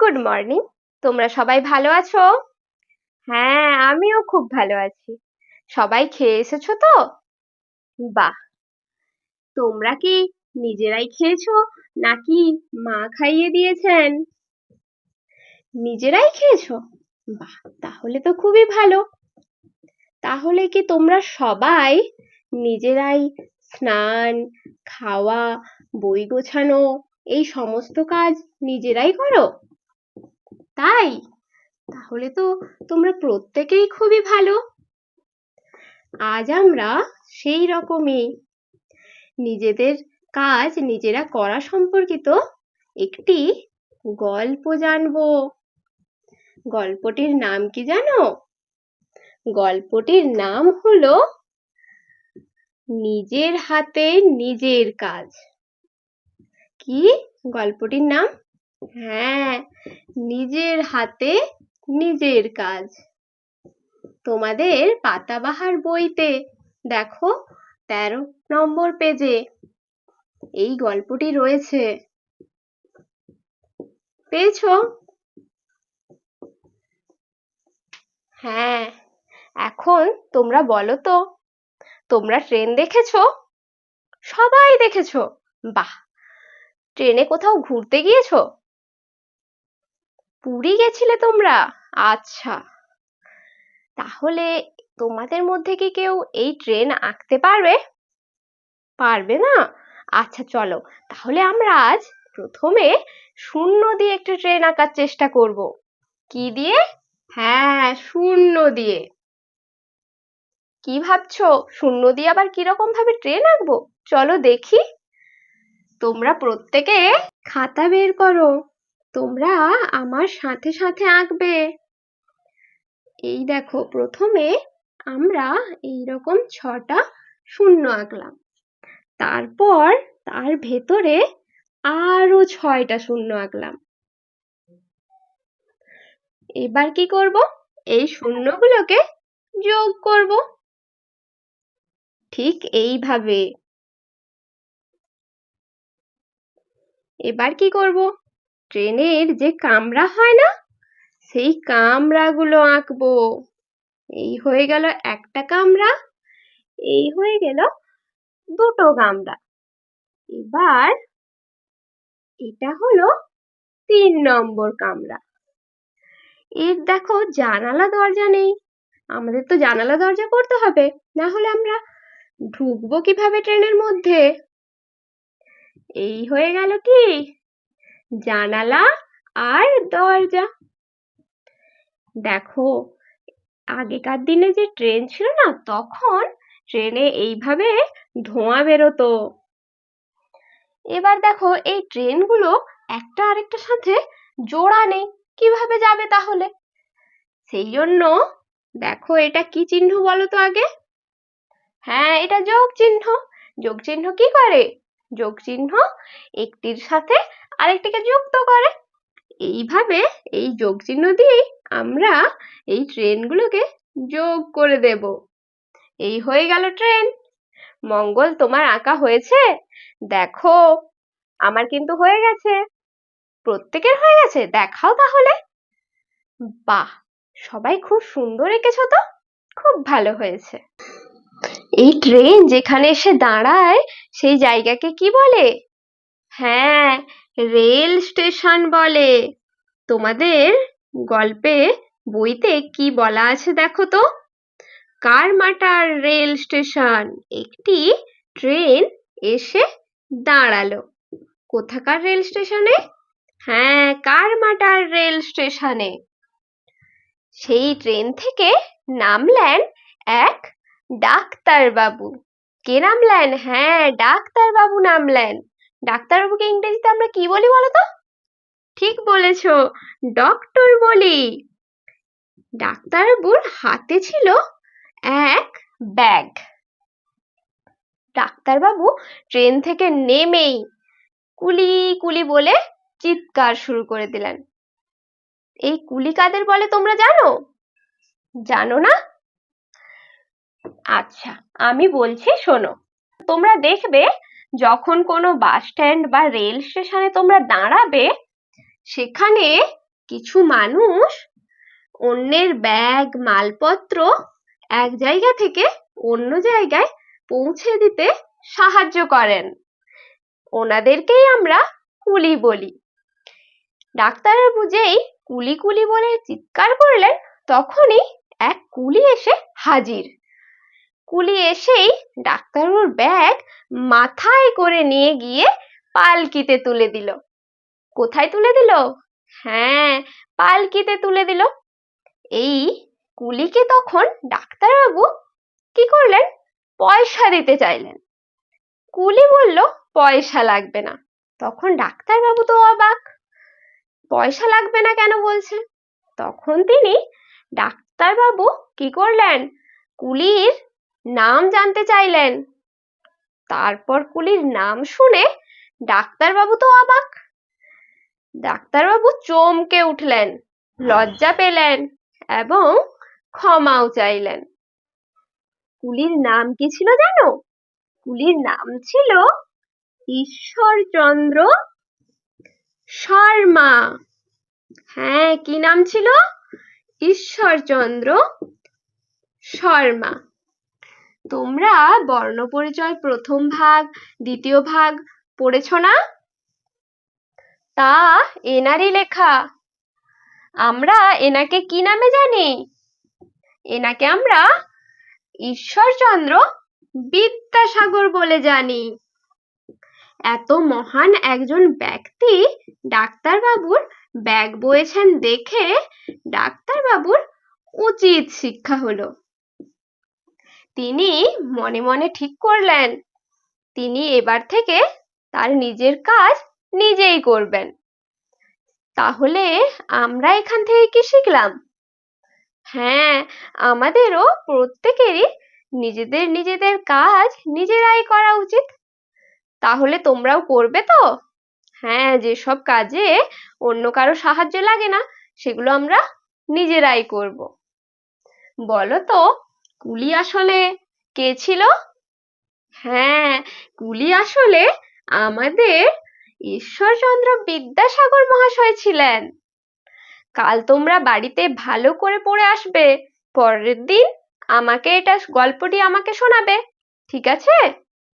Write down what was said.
Good morning তোমরা সবাই ভালো আছো? হ্যাঁ আমিও খুব ভালো আছি। সবাই খেয়ে এসেছ তো? বাহ! তোমরা কি নিজেরাই খেয়েছো নাকি মা খাইয়ে দিয়েছেন? নিজেরাই খেয়েছো? বাহ, তাহলে তো খুবই ভালো। তাহলে কি তোমরা সবাই নিজেরাই স্নান, খাওয়া, বই গোছানো, এই সমস্ত কাজ নিজেরাই করো? তাই? তাহলে তো তোমরা প্রত্যেকেই খুবই ভালো। আজ আমরা সেই রকমই। নিজেদের কাজ নিজেরা করা সম্পর্কিত একটি গল্প জানব। গল্পটির নাম কি জানো? গল্পটির নাম হলো নিজের হাতে নিজের কাজ। কি? গল্পটির নাম? হ্যাঁ নিজের হাতে নিজের কাজ। তোমাদের পাতাবাহার বইতে, দেখো, তেরো নম্বর পেজে এই গল্পটি রয়েছে। পেয়েছ? হ্যাঁ এখন তোমরা বলো তো, তোমরা ট্রেন দেখেছ? সবাই দেখেছ? বাহ, ট্রেনে কোথাও ঘুরতে গিয়েছো? পুরী গেছিলে তোমরা? আচ্ছা। তাহলে তোমাদের মধ্যে কি কেউ এই ট্রেন আঁকতে পারবে? পারবে না? আচ্ছা চলো। তাহলে আমরা আজ প্রথমে শূন্য দিয়ে একটা ট্রেন আঁকার চেষ্টা করব। কি দিয়ে? হ্যাঁ শূন্য দিয়ে। কি ভাবছ? শূন্য দিয়ে আবার কীরকম ভাবে ট্রেন আঁকবো? চলো দেখি। তোমরা প্রত্যেকে খাতা বের করো। তোমরা আমার সাথে সাথে আঁকবে। এই দেখো, প্রথমে আমরা এই রকম ছটা শূন্য আঁকলাম। তারপর তার ভেতরে আরও ছয়টা শূন্য আঁকলাম। এবার কি করব? এই শূন্যগুলোকে যোগ করব। ঠিক এইভাবে। এবার কি করব? ট্রেনের যে কামরা হয় না, সেই কামরাগুলো আঁকবো। এই হয়ে গেল একটা কামরা, এই হয়ে গেল দুটো কামরা। এবার এটা হলো তিন নম্বর কামরা। এর দেখো জানালা দরজা নেই। আমাদের তো জানালা দরজা করতে হবে, না হলে আমরা ঢুকবো কীভাবে ট্রেনের মধ্যে? এই হয়ে গেল কি? জানালা আর দরজা। দেখো, আগেকার দিনে যে ট্রেন ছিল না, তখন ট্রেনে এইভাবে ধোঁয়া বেরোতো। এবার দেখো, এই ট্রেনগুলো একটা আরেকটার সাথে জোড়া নেই। কীভাবে যাবে তাহলে? সেই জন্য দেখো, এটা কি চিহ্ন বলো তো আগে? হ্যাঁ এটা যোগ চিহ্ন যোগ চিহ্ন কি করে? যোগ চিহ্ন একটির সাথে আরেকটিকে যুক্ত করে। এইভাবে এই যোগ চিহ্ন দিয়েই আমরা এই ট্রেনগুলোকে যোগ করে দেব। এই হয়ে গেল ট্রেন। মঙ্গল, তোমার আঁকা হয়েছে? দেখো, আমার কিন্তু হয়ে গেছে। প্রত্যেকের হয়ে গেছে? দেখাও তাহলে। বাহ, সবাই খুব সুন্দর এঁকেছো তো? খুব ভালো হয়েছে। এই ট্রেন যেখানে এসে দাঁড়ায়, সেই জায়গাকে কি বলে? হ্যাঁ রেল স্টেশন বলে। তোমাদের গল্পে বইতে কি বলা আছে দেখো তো? Karmatar rail station. একটি ট্রেন এসে দাঁড়াল। কোথাকার রেল স্টেশনে? হ্যাঁ কারমাটার রেল স্টেশনে। সেই ট্রেন থেকে নামলেন এক ডাক্তারবাবু। কে নামলেন? হ্যাঁ ডাক্তারবাবু নামলেন। ডাক্তারবাবুকে ইংরেজিতে আমরা কি বলি বলো তো ঠিক বলেছ ডক্টর বলি। ডাক্তারবাবুর হাতে ছিল এক ব্যাগ ডাক্তারবাবু ট্রেন থেকে নেমেই কুলি কুলি বলে চিৎকার শুরু করে দিলেন। এই কুলি কাদের বলে তোমরা জানো? জানো না? আচ্ছা আমি বলছি শোনো, তোমরা দেখবে যখন কোনো বাস স্ট্যান্ড বা রেল স্টেশনে তোমরা দাঁড়াবে, সেখানে কিছু মানুষ অন্যের ব্যাগ মালপত্র এক জায়গা থেকে অন্য জায়গায় পৌঁছে দিতে সাহায্য করেন। ওনাদেরকেই আমরা কুলি বলি। ডাক্তারবাবু বুঝেই কুলি কুলি বলে চিৎকার করলেন, তখনই এক কুলি এসে হাজির। কুলি এসেই ডাক্তারবাবুর ব্যাগ মাথায় করে নিয়ে গিয়ে পালকিতে তুলে দিল। কোথায় তুলে দিল? হ্যাঁ পালকিতে তুলে দিল। এই কুলিকে তখন ডাক্তারবাবু কি করলেন? পয়সা দিতে চাইলেন। কুলি বলল, পয়সা লাগবে না। তখন ডাক্তারবাবু তো অবাক। পয়সা লাগবে না কেন? বলছে। তখন তিনি, ডাক্তারবাবু কি করলেন? কুলির নাম জানতে চাইলেন। তারপর কুলির নাম শুনে ডাক্তারবাবু তো অবাক। ডাক্তারবাবু চমকে উঠলেন, লজ্জা পেলেন এবং ক্ষমাও চাইলেন। কুলির নাম কি ছিল জানো? কুলির নাম ছিল ঈশ্বরচন্দ্র শর্মা। হ্যাঁ কি নাম ছিল? ঈশ্বরচন্দ্র শর্মা। তোমরা বর্ণপরিচয় প্রথম ভাগ, দ্বিতীয় ভাগ পড়েছ না? তা এনারই লেখা। আমরা এনাকে কি নামে জানি? এনাকে আমরা ঈশ্বরচন্দ্র বিদ্যাসাগর বলে জানি। এত মহান একজন ব্যক্তি ডাক্তারবাবুর ব্যাগ বয়েছেন দেখে ডাক্তারবাবুর উচিত শিক্ষা হলো। তিনি মনে মনে ঠিক করলেন। তিনি এবার থেকে তার নিজের কাজ নিজেই করবেন। তাহলে আমরা এখান থেকে কি শিখলাম? হ্যাঁ আমাদেরও প্রত্যেকেরই নিজেদের নিজেদের কাজ নিজেরাই করা উচিত। তাহলে তোমরাও করবে তো? হ্যাঁ যেসব কাজে অন্য কারও সাহায্য লাগে না, সেগুলো আমরা নিজেরাই করব। বলো তো কুলি আসলে কে ছিল? হ্যাঁ কুলি আসলে আমাদের ঈশ্বরচন্দ্র বিদ্যাসাগর মহাশয় ছিলেন। কাল তোমরা বাড়িতে ভালো করে পড়ে আসবে, পরের দিন আমাকে এটা গল্পটি আমাকে শোনাবে, ঠিক আছে?